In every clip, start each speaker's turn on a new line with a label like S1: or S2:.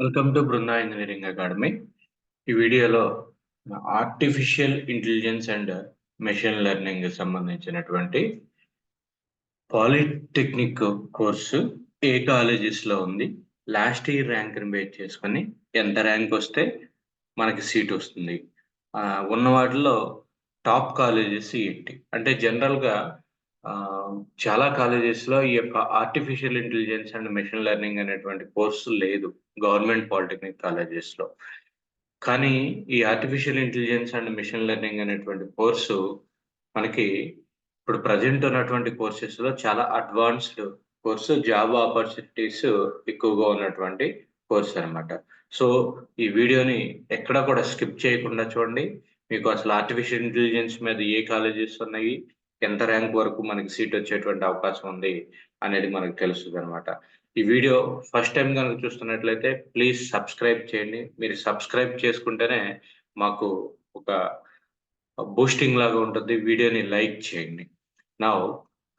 S1: Welcome to Brinda engineering academy ఈ వీడియోలో artificial intelligence and machine learning సంబంధించినటువంటి polytechnic course ఏ కాలేజెస్లో ఉంది. లాస్ట్ ఇయర్ ర్యాంక్ని బేస్ చేసుకొని ఎంత ర్యాంక్ వస్తే మనకి సీట్ వస్తుంది. ఆ, ఉన్న వాటిలో టాప్ కాలేజెస్ ఏంటి అంటే జనరల్గా చాలా కాలేజెస్లో ఈ యొక్క artificial intelligence and machine learning అనేటువంటి కోర్సు లేదు గవర్నమెంట్ పాలిటెక్నిక్ కాలేజెస్లో కానీ ఈ artificial intelligence and machine learning అనేటువంటి కోర్సు మనకి ఇప్పుడు ప్రజెంట్ ఉన్నటువంటి కోర్సెస్లో చాలా అడ్వాన్స్డ్ కోర్సు జాబ్ ఆపర్చునిటీస్ ఎక్కువగా ఉన్నటువంటి కోర్స్ అన్నమాట. సో ఈ వీడియోని ఎక్కడ కూడా స్కిప్ చేయకుండా చూడండి. మీకు అసలు ఆర్టిఫిషియల్ ఇంటెలిజెన్స్ మీద ఏ కాలేజెస్ ఉన్నాయి? ఎంత ర్యాంక్ వరకు మనకి సీట్ వచ్చేటువంటి అవకాశం ఉంది అనేది మనకు తెలుస్తుంది అనమాట ఈ వీడియో ఫస్ట్ టైం కనుక చూస్తున్నట్లయితే ప్లీజ్ సబ్స్క్రైబ్ చేయండి. మీరు సబ్స్క్రైబ్ చేసుకుంటేనే మాకు ఒక బూస్టింగ్ లాగా ఉంటుంది. వీడియోని లైక్ చేయండి. నా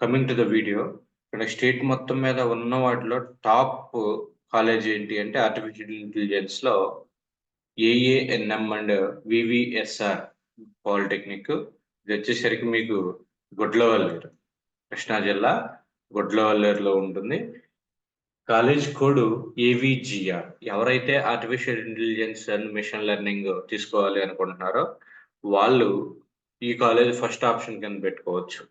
S1: కమింగ్ టు ద వీడియో ఇక్కడ స్టేట్ మొత్తం మీద ఉన్న వాటిలో టాప్ కాలేజ్ ఏంటి అంటే ఆర్టిఫిషియల్ ఇంటెలిజెన్స్లో ఏఏఎన్ఎం అండ్ వివిఎస్ఆర్ పాలిటెక్నిక్. ఇది వచ్చేసరికి మీకు గుడ్లవల్లేరు. కృష్ణా జిల్లా గుడ్లవల్లేరులో ఉంటుంది. College code AVGR. ఎవరైతే artificial intelligence and machine learning తీసుకోవాలి అనుకుంటున్నారో వాళ్ళు ఈ కాలేజ్ ఫస్ట్ ఆప్షన్ కింద పెట్టుకోవచ్చు.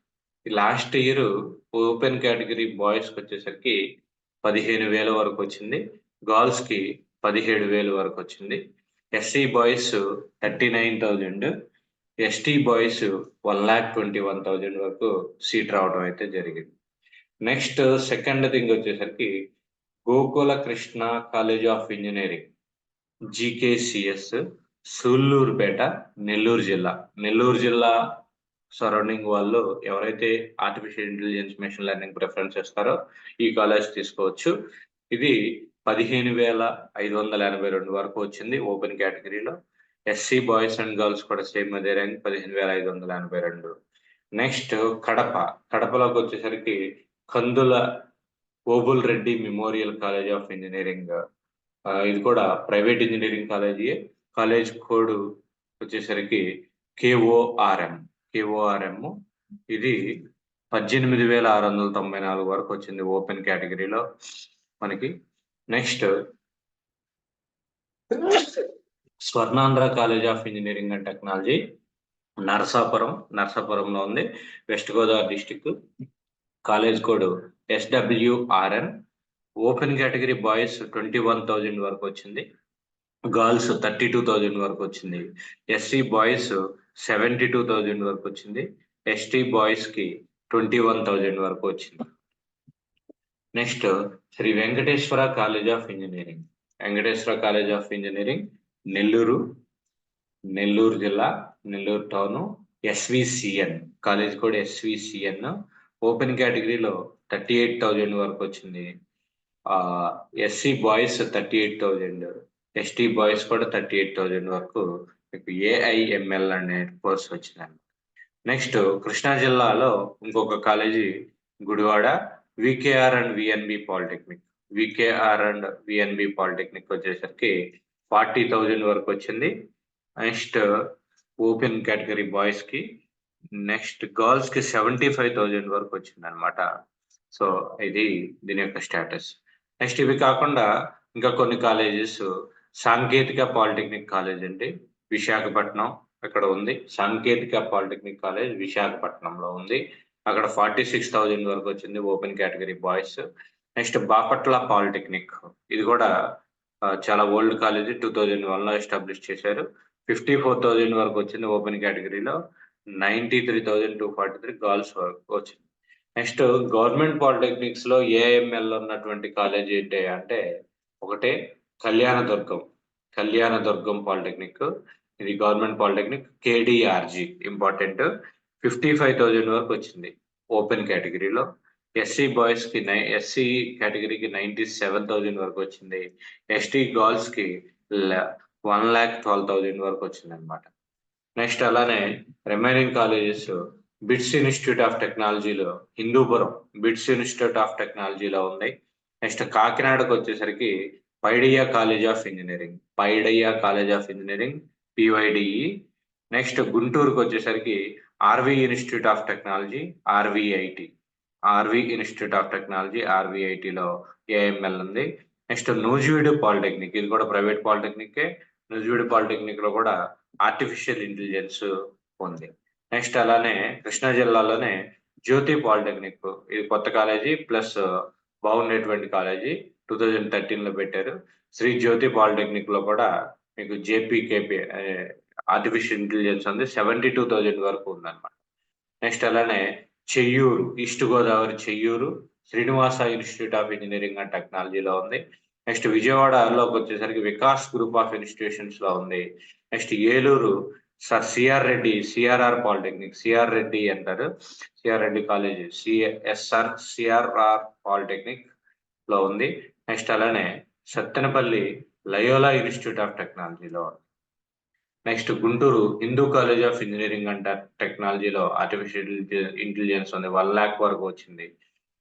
S1: లాస్ట్ ఇయర్ ఓపెన్ కేటగిరీ బాయ్స్కి వచ్చేసరికి పదిహేను వేల వరకు వచ్చింది. గర్ల్స్కి పదిహేడు వేలు వరకు వచ్చింది. SC boys thirty nine thousand. ST boys one lakh twenty one thousand వరకు సీట్ రావడం అయితే జరిగింది. నెక్స్ట్ సెకండ్ థింగ్ వచ్చేసరికి Gokula Krishna college of engineering GKCS Sullurpeta Nellore జిల్లా. నెల్లూరు జిల్లా సరౌండింగ్ వాళ్ళు ఎవరైతే artificial intelligence machine learning preference ఇస్తారో ఈ కాలేజ్ తీసుకోవచ్చు. ఇది పదిహేను వేల ఐదు వందల ఎనభై రెండు వరకు వచ్చింది ఓపెన్ కేటగిరీలో ఎస్సీ బాయ్స్ అండ్ గర్ల్స్ కూడా సేమ్ అదే ర్యాంక్ పదిహేను వేల ఐదు వందల ఎనభై రెండు. నెక్స్ట్ కడప. కడపలోకి వచ్చేసరికి Kandula Obul Reddy memorial college of engineering. ఇది కూడా private engineering college. College code వచ్చేసరికి కేఓఆర్ఎం. కేఓఆర్ఎం. ఇది పద్దెనిమిది వేల ఆరు వందల తొంభై నాలుగు వరకు వచ్చింది ఓపెన్ కేటగిరీలో మనకి. Next Swarnandhra college of engineering and technology Narasapuram నరసాపురంలో ఉంది. West Godavari district. College code SWRN. Open category boys twenty one thousand వరకు వచ్చింది. గర్ల్స్ థర్టీ టూ థౌజండ్ వరకు వచ్చింది. SC boys seventy two thousand వరకు వచ్చింది. ఎస్టీ బాయ్స్కి ట్వంటీ వన్ థౌజండ్ వరకు వచ్చింది. Next Sri Venkateswara college of engineering. Venkateswara college of engineering Nellore Nellore జిల్లా నెల్లూరు టౌన్ ఎస్విసిఎన్ కాలేజ్ కూడా ఎస్విసిఎన్ ఓపెన్ కేటగిరీలో థర్టీ ఎయిట్ థౌజండ్ వరకు వచ్చింది. SC boys thirty eight thousand ST boys కూడా thirty eight thousand వరకు మీకు ఏఐఎంఎల్ అనే course వచ్చింది నెక్స్ట్ కృష్ణా జిల్లాలో ఇంకొక college Gudivada VKR and VNB polytechnic VKR and VNB polytechnic వచ్చేసరికి ఫార్టీ థౌజండ్ వరకు వచ్చింది. నెక్స్ట్ ఓపెన్ కేటగిరీ బాయ్స్కి నెక్స్ట్ గర్ల్స్కి సెవెంటీ ఫైవ్ థౌజండ్ వరకు వచ్చింది అనమాట సో ఇది దీని యొక్క స్టేటస్. నెక్స్ట్ ఇవి కాకుండా ఇంకా కొన్ని కాలేజెస్ సాంకేతిక పాలిటెక్నిక్ కాలేజ్ అండి. విశాఖపట్నం అక్కడ ఉంది. సాంకేతిక పాలిటెక్నిక్ కాలేజ్ విశాఖపట్నంలో ఉంది. అక్కడ ఫార్టీ సిక్స్ థౌజండ్ వరకు వచ్చింది open category boys. Next Bapatla polytechnic ఇది కూడా చాలా ఓల్డ్ కాలేజ్ టూ థౌజండ్ వన్లో ఎస్టాబ్లిష్ చేశారు. ఫిఫ్టీ ఫోర్ థౌజండ్ వరకు వచ్చింది ఓపెన్ కేటగిరీలో. Ninety three thousand two forty three girls వరకు వచ్చింది. నెక్స్ట్ గవర్నమెంట్ పాలిటెక్నిక్స్లో ఏఎంఎల్ ఉన్నటువంటి కాలేజ్ ఏంటి అంటే ఒకటే కళ్యాణదుర్గం. కళ్యాణదుర్గం పాలిటెక్నిక్. ఇది government polytechnic KDRG important. Fifty five thousand వరకు వచ్చింది ఓపెన్ కేటగిరీలో. ఎస్సీ బాయ్స్కి నై ఎస్సీ కేటగిరీకి నైన్టీ సెవెన్ థౌజండ్ వరకు వచ్చింది. ఎస్టీ గర్ల్స్కి వన్ ల్యాక్ ట్వెల్వ్ థౌజండ్ వరకు వచ్చింది అనమాట నెక్స్ట్ అలానే remaining colleges BITS institute of టెక్నాలజీలో హిందూపురం బిట్స్ ఇన్స్టిట్యూట్ ఆఫ్ టెక్నాలజీలో ఉంది నెక్స్ట్ కాకినాడకు వచ్చేసరికి Pydah college of engineering Pydah college of engineering PYDE next గుంటూరుకు వచ్చేసరికి RV institute of technology RVIT RV institute of technology ఆర్విఐటిలో AML ఉంది. నెక్స్ట్ నూజివీడు పాలిటెక్నిక్ ఇది కూడా ప్రైవేట్ పాలిటెక్నికే. నూజివీడు పాలిటెక్నిక్లో కూడా ఆర్టిఫిషియల్ ఇంటెలిజెన్స్ ఉంది. నెక్స్ట్ అలానే కృష్ణా జిల్లాలోనే జ్యోతి పాలిటెక్నిక్ ఇది కొత్త కాలేజీ ప్లస్ బాగుండేటువంటి కాలేజీ టూ థౌజండ్ థర్టీన్లో పెట్టారు. శ్రీ జ్యోతి పాలిటెక్నిక్లో కూడా మీకు జేపీకేపీ ఆర్టిఫిషియల్ ఇంటెలిజెన్స్ ఉంది. సెవెంటీ టూ థౌజండ్ వరకు ఉందన్నమాట. నెక్స్ట్ అలానే Cheyyuru east Godavari Cheyyuru Srinivasa institute of engineering and టెక్నాలజీలో ఉంది. నెక్స్ట్ విజయవాడలోకి వచ్చేసరికి వికాస్ గ్రూప్ ఆఫ్ ఇన్స్టిట్యూషన్స్లో ఉంది. Next Eluru sir CR Reddy CRR polytechnic CR Reddy అంటారు. CR Reddy college CSR CRR పాలిటెక్నిక్లో ఉంది. నెక్స్ట్ అలానే సత్తెనపల్లి లయోలా ఇన్స్టిట్యూట్ ఆఫ్ టెక్నాలజీలో ఉంది. Next Guntur Hindu college of engineering and టెక్నాలజీలో ఆర్టిఫిషియల్ ఇంటెలిజెన్స్ ఉంది. వన్ ల్యాక్ వరకు వచ్చింది.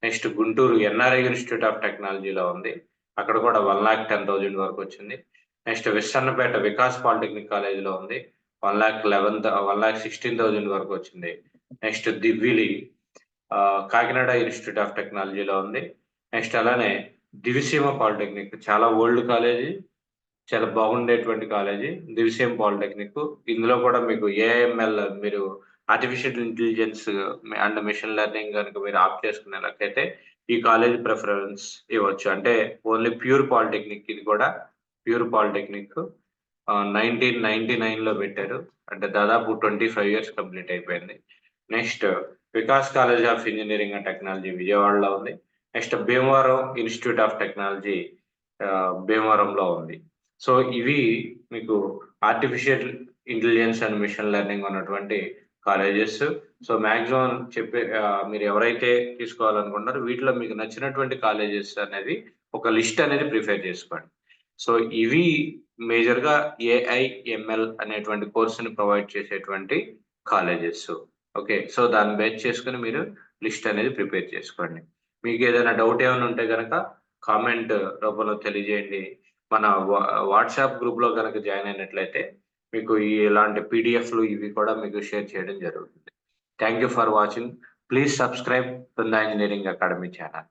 S1: Next Guntur NRI institute of టెక్నాలజీలో ఉంది. అక్కడ కూడా వన్ ల్యాక్ టెన్ థౌజండ్ వరకు వచ్చింది. నెక్స్ట్ విశ్వన్నపేట వికాస్ పాలిటెక్నిక్ కాలేజీలో ఉంది. One lakh eleven one lakh sixteen thousand వరకు వచ్చింది. Next Divili Kakinada institute of టెక్నాలజీలో ఉంది. నెక్స్ట్ అలానే దివిసీమ పాలిటెక్నిక్ చాలా ఓల్డ్ కాలేజీ చాలా బాగుండేటువంటి కాలేజీ దివిసేం పాలిటెక్నిక్ ఇందులో కూడా మీకు ఏఐఎంఎల్ మీరు artificial intelligence and machine learning కనుక మీరు ఆప్ చేసుకునేలాగైతే ఈ కాలేజ్ ప్రిఫరెన్స్ ఇవ్వచ్చు. అంటే ఓన్లీ ప్యూర్ పాలిటెక్నిక్ ఇది కూడా. ప్యూర్ పాలిటెక్నిక్ నైన్టీన్ నైన్టీ నైన్లో పెట్టారు. అంటే దాదాపు ట్వంటీ ఫైవ్ ఇయర్స్ కంప్లీట్ అయిపోయింది. Next Vikas college of engineering and technology విజయవాడలో ఉంది. Next Bhimavaram institute of technology భీమవరంలో ఉంది. సో ఇవి మీకు artificial intelligence and machine learning ఉన్నటువంటి కాలేజెస్ సో మ్యాక్సిమం చెప్పే మీరు ఎవరైతే తీసుకోవాలనుకుంటారో వీటిలో మీకు నచ్చినటువంటి కాలేజెస్ అనేది ఒక లిస్ట్ అనేది ప్రిఫేర్ చేసుకోండి. సో ఇవి మేజర్గా ఏఐఎంఎల్ అనేటువంటి కోర్సుని ప్రొవైడ్ చేసేటువంటి కాలేజెస్ ఓకే సో దాన్ని బేస్ చేసుకుని మీరు లిస్ట్ అనేది ప్రిపేర్ చేసుకోండి. మీకు ఏదైనా డౌట్ ఏమైనా ఉంటే కనుక కామెంట్ రూపంలో తెలియజేయండి. మన వాట్సాప్ గ్రూప్లో కనుక జాయిన్ అయినట్లయితే మీకు ఇలాంటి పీడిఎఫ్లు ఇవి కూడా మీకు షేర్ చేయడం జరుగుతుంది. Thank you for watching. Please subscribe Brinda engineering academy channel.